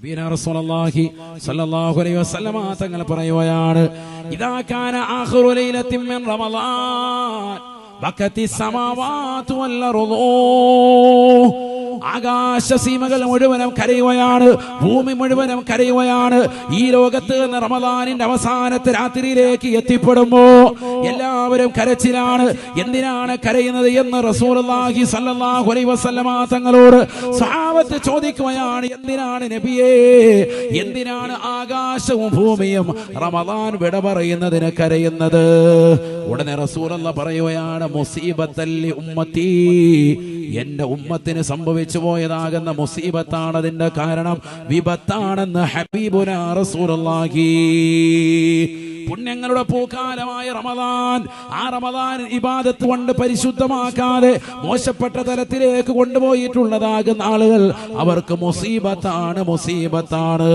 നബിയുനാ റസൂലുള്ളാഹി സ്വല്ലല്ലാഹു അലൈഹി വസല്ലമ തങ്ങൾ പറയുകയാണ് ഇദാ കാന ആഖിറു ലൈലത്തിൻ മിൻ റമളാൻ ബക്കത്തി സമാവാതു വൽ അർളൂ ആകാശസീമകൾ മുഴുവനും കരയുകയാണ്. ഭൂമി മുഴുവനും കരയുകയാണ്. ഈ ലോകത്ത് റമദാനിന്റെ അവസാനത്തെ രാത്രിയിലേക്ക് എത്തിപ്പെടുമ്പോ എല്ലാവരും കരച്ചിലാണ്. എന്തിനാണ് കരയുന്നത് എന്ന് സ്വല്ലല്ലാഹു അലൈഹി വസല്ലമ തങ്ങളോട് സഹാബത്ത് ചോദിക്കുകയാണ്. എന്തിനാണ് നബിയേ? എന്തിനാണ് ആകാശവും ഭൂമിയും റമദാൻ വിട പറയുന്നതിന് കരയുന്നത്? ഉടനെ റസൂലുള്ള പറയുകയാണ് മുസീബത്തല്ലി ഉമ്മത്തി എന്റെ ഉമ്മത്തിന് സംഭവിച്ചു പോയതാകുന്ന മുസീബത്താണ് അതിന്റെ കാരണം. വിപത്താണെന്ന് ഹബീബുന റസൂലുള്ളാഹി. പുണ്യങ്ങളുടെ പൂക്കാലമായ റമദാൻ ആ റമദാൻ ഇബാദത്ത് കൊണ്ട് പരിശുദ്ധമാക്കാതെ മോശപ്പെട്ട തലത്തിലേക്ക് കൊണ്ടുപോയിട്ടുള്ളതാകുന്ന ആളുകൾ അവർക്ക് മുസീബത്താണ് മുസീബത്താണ്.